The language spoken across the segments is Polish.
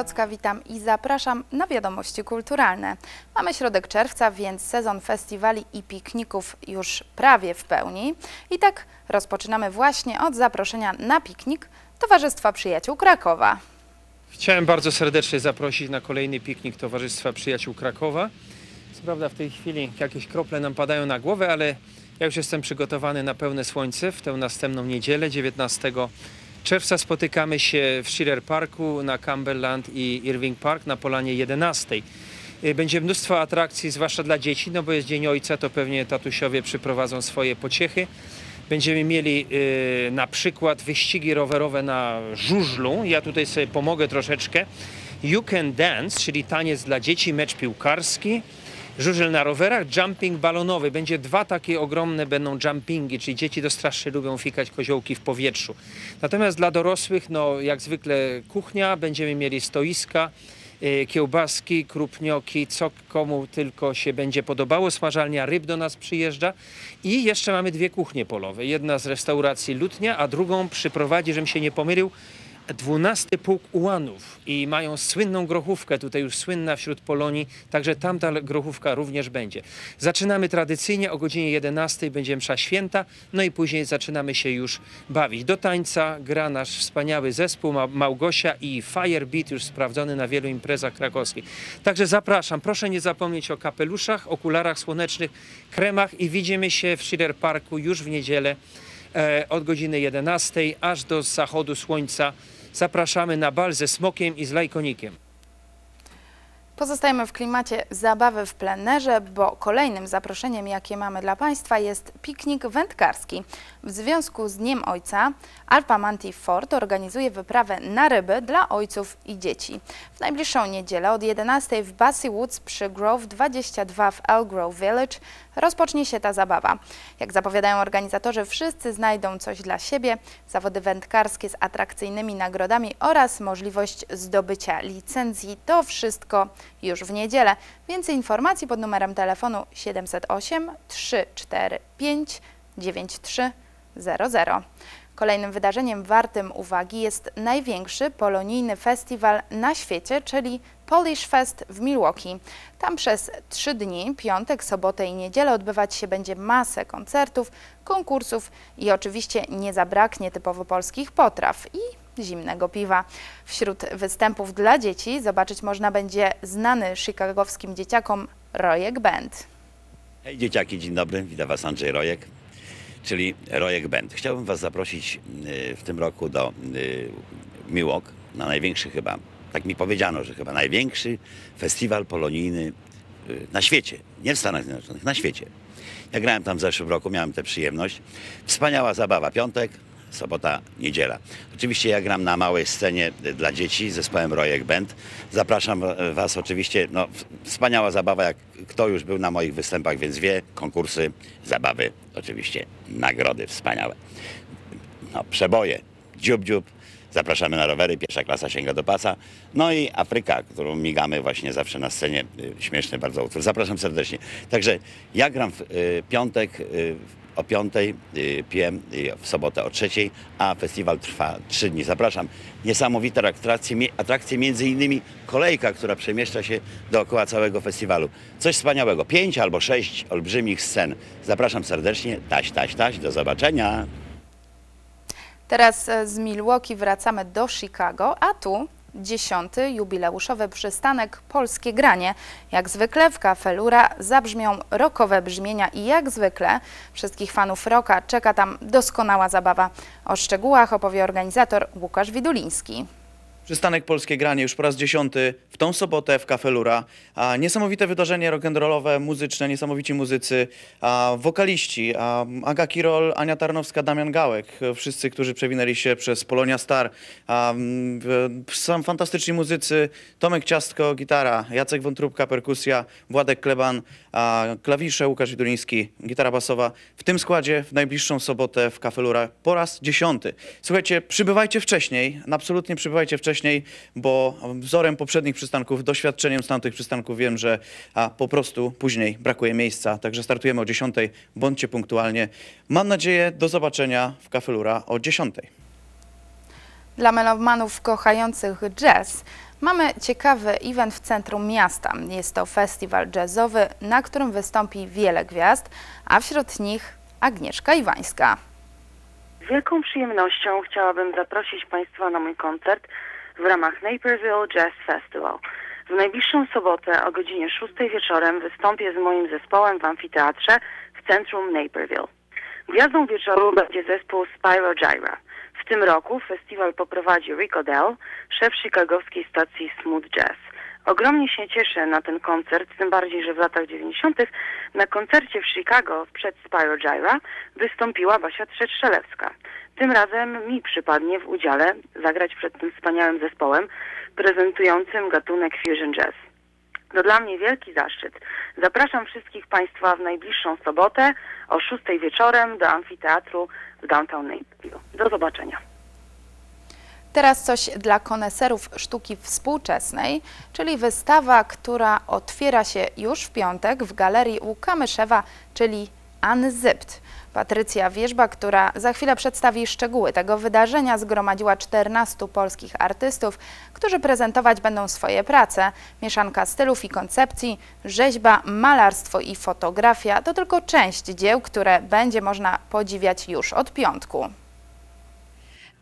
Wrocka, witam i zapraszam na wiadomości kulturalne. Mamy środek czerwca, więc sezon festiwali i pikników już prawie w pełni. I tak rozpoczynamy właśnie od zaproszenia na piknik Towarzystwa Przyjaciół Krakowa. Chciałem bardzo serdecznie zaprosić na kolejny piknik Towarzystwa Przyjaciół Krakowa. Co prawda w tej chwili jakieś krople nam padają na głowę, ale ja już jestem przygotowany na pełne słońce w tę następną niedzielę, 19 czerwca. Spotykamy się w Schiller Parku na Campbellland i Irving Park na Polanie 11. Y, Będzie mnóstwo atrakcji, zwłaszcza dla dzieci, no bo jest Dzień Ojca, to pewnie tatusiowie przyprowadzą swoje pociechy. Będziemy mieli y, na przykład wyścigi rowerowe na żużlu. Ja tutaj sobie pomogę troszeczkę. You Can Dance, czyli taniec dla dzieci, mecz piłkarski. Żużel na rowerach, jumping balonowy. Będzie dwa takie ogromne będą jumpingi, czyli dzieci strasznie lubią fikać koziołki w powietrzu. Natomiast dla dorosłych, no jak zwykle kuchnia, będziemy mieli stoiska, y, kiełbaski, krupnioki, co komu tylko się będzie podobało. Smażalnia ryb do nas przyjeżdża i jeszcze mamy dwie kuchnie polowe. Jedna z restauracji Lutnia, a drugą przyprowadzi, żebym się nie pomylił, 12 pułk ułanów i mają słynną grochówkę, tutaj już słynna wśród Polonii, także tamta grochówka również będzie. Zaczynamy tradycyjnie o godzinie 11 będzie msza święta, no i później zaczynamy się już bawić. Do tańca gra nasz wspaniały zespół Ma- Małgosia i Firebeat, już sprawdzony na wielu imprezach krakowskich. Także zapraszam, proszę nie zapomnieć o kapeluszach, okularach słonecznych, kremach i widzimy się w Schiller Parku już w niedzielę e, od godziny 11 aż do zachodu słońca. Zapraszamy na bal ze smokiem i z lajkonikiem. Pozostajemy w klimacie zabawy w plenerze, bo kolejnym zaproszeniem, jakie mamy dla Państwa jest piknik wędkarski. W związku z Dniem Ojca Alpa Manti Fort organizuje wyprawę na ryby dla ojców i dzieci. W najbliższą niedzielę od 11 w Bassy Woods przy Grove 22 w Elgrove Village rozpocznie się ta zabawa. Jak zapowiadają organizatorzy, wszyscy znajdą coś dla siebie, zawody wędkarskie z atrakcyjnymi nagrodami oraz możliwość zdobycia licencji. To wszystko już w niedzielę. Więcej informacji pod numerem telefonu 708 345 9300. Kolejnym wydarzeniem wartym uwagi jest największy polonijny festiwal na świecie, czyli Polish Fest w Milwaukee. Tam przez trzy dni, piątek, sobotę i niedzielę odbywać się będzie masę koncertów, konkursów i oczywiście nie zabraknie typowo polskich potraw i zimnego piwa. Wśród występów dla dzieci zobaczyć można będzie znany chicagowskim dzieciakom Rojek Band. Hej dzieciaki, dzień dobry, witam Was Andrzej Rojek, czyli Rojek Band. Chciałbym Was zaprosić y, w tym roku do y, Milwaukee na największy chyba, tak mi powiedziano, że chyba największy festiwal polonijny y, na świecie, nie w Stanach Zjednoczonych, na świecie. Ja grałem tam w zeszłym roku, miałem tę przyjemność. Wspaniała zabawa, piątek, sobota, niedziela. Oczywiście ja gram na małej scenie dla dzieci z zespołem Rojek Band. Zapraszam Was oczywiście, no wspaniała zabawa, jak kto już był na moich występach, więc wie, konkursy, zabawy, oczywiście nagrody wspaniałe. No, przeboje, dziób dziób, zapraszamy na rowery, pierwsza klasa sięga do pasa. No i Afryka, którą migamy właśnie zawsze na scenie, y, śmieszny bardzo utwór. Zapraszam serdecznie. Także ja gram w y, piątek y, o 5 y, PM, y, w sobotę o 3, a festiwal trwa 3 dni. Zapraszam. Niesamowite atrakcje, atrakcje między innymi kolejka, która przemieszcza się dookoła całego festiwalu. Coś wspaniałego. Pięć albo sześć olbrzymich scen. Zapraszam serdecznie. Taś, taś, taś. Do zobaczenia. Teraz e, z Milwaukee wracamy do Chicago, a tu dziesiąty jubileuszowy przystanek Polskie Granie. Jak zwykle w Cafe Lura zabrzmią rockowe brzmienia i jak zwykle wszystkich fanów rocka czeka tam doskonała zabawa. O szczegółach opowie organizator Łukasz Widuliński. Przystanek Polskie Granie już po raz dziesiąty w tą sobotę w Cafe Lura. A niesamowite wydarzenie rock'n'rollowe, muzyczne, niesamowici muzycy, a wokaliści, a Aga Kirol, Ania Tarnowska, Damian Gałek, wszyscy, którzy przewinęli się przez Polonia Star. A, mm, są fantastyczni muzycy, Tomek Ciastko, gitara, Jacek Wątróbka, perkusja, Władek Kleban, a klawisze, Łukasz Widuliński, gitara basowa. W tym składzie w najbliższą sobotę w Cafe Lura po raz dziesiąty. Słuchajcie, przybywajcie wcześniej, absolutnie przybywajcie wcześniej, bo wzorem poprzednich przystanków, doświadczeniem z tamtych przystanków wiem, że a, po prostu później brakuje miejsca, także startujemy o 10, bądźcie punktualnie. Mam nadzieję do zobaczenia w Cafe Lura o 10. Dla melomanów kochających jazz mamy ciekawy event w centrum miasta. Jest to festiwal jazzowy, na którym wystąpi wiele gwiazd, a wśród nich Agnieszka Iwańska. Z wielką przyjemnością chciałabym zaprosić Państwa na mój koncert w ramach Naperville Jazz Festival. W najbliższą sobotę o godzinie 6 wieczorem wystąpię z moim zespołem w amfiteatrze w centrum Naperville. Gwiazdą wieczoru będzie zespół Spyro Gyra. W tym roku festiwal poprowadzi Rico Dell, szef chicagowskiej stacji Smooth Jazz. Ogromnie się cieszę na ten koncert, tym bardziej, że w latach 90. na koncercie w Chicago przed Spyro Gyra wystąpiła Basia Trzeszczelewska. Tym razem mi przypadnie w udziale zagrać przed tym wspaniałym zespołem prezentującym gatunek fusion jazz. To dla mnie wielki zaszczyt. Zapraszam wszystkich Państwa w najbliższą sobotę o 6 wieczorem do amfiteatru w downtown Naperville. Do zobaczenia. Teraz coś dla koneserów sztuki współczesnej, czyli wystawa, która otwiera się już w piątek w galerii u Kamyszewa, czyli Unzipped. Patrycja Wierzba, która za chwilę przedstawi szczegóły tego wydarzenia, zgromadziła 14 polskich artystów, którzy prezentować będą swoje prace. Mieszanka stylów i koncepcji, rzeźba, malarstwo i fotografia to tylko część dzieł, które będzie można podziwiać już od piątku.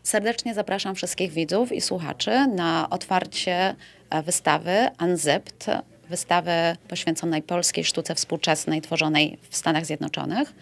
Serdecznie zapraszam wszystkich widzów i słuchaczy na otwarcie e, wystawy Unzipped, wystawy poświęconej polskiej sztuce współczesnej tworzonej w Stanach Zjednoczonych.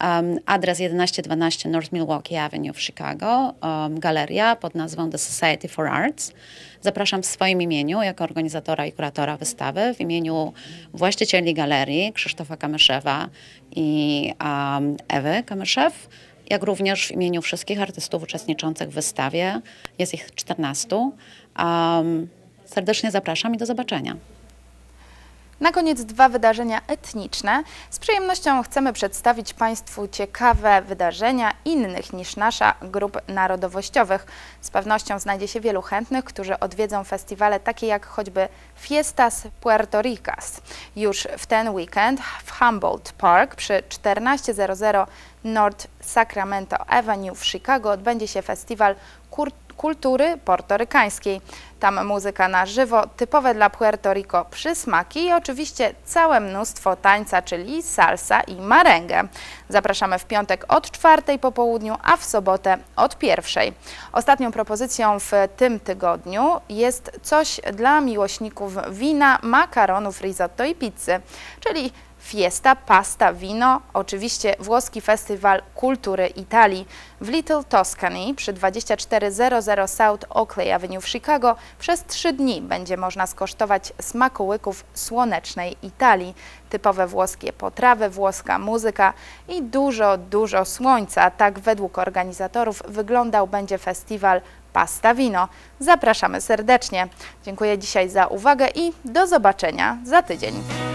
Um, adres 1112 North Milwaukee Avenue w Chicago, um, galeria pod nazwą The Society for Arts. Zapraszam w swoim imieniu jako organizatora i kuratora wystawy, w imieniu właścicieli galerii Krzysztofa Kamyszewa i um, Ewy Kamyszew, jak również w imieniu wszystkich artystów uczestniczących w wystawie. Jest ich 14. Um, serdecznie zapraszam i do zobaczenia. Na koniec dwa wydarzenia etniczne. Z przyjemnością chcemy przedstawić Państwu ciekawe wydarzenia innych niż nasza grup narodowościowych. Z pewnością znajdzie się wielu chętnych, którzy odwiedzą festiwale takie jak choćby Fiestas Puerto Ricas. Już w ten weekend w Humboldt Park przy 1400 North Sacramento Avenue w Chicago odbędzie się festiwal kur kultury portorykańskiej. Tam muzyka na żywo, typowe dla Puerto Rico przysmaki i oczywiście całe mnóstwo tańca, czyli salsa i marengę. Zapraszamy w piątek od czwartej po południu, a w sobotę od pierwszej. Ostatnią propozycją w tym tygodniu jest coś dla miłośników wina, makaronów, risotto i pizzy, czyli Fiesta, pasta, wino, oczywiście włoski festiwal kultury Italii. W Little Tuscany przy 2400 South Oakley Avenue w Chicago przez trzy dni będzie można skosztować smakołyków słonecznej Italii. Typowe włoskie potrawy, włoska muzyka i dużo, dużo słońca. Tak według organizatorów wyglądał będzie festiwal Pasta Wino. Zapraszamy serdecznie. Dziękuję dzisiaj za uwagę i do zobaczenia za tydzień.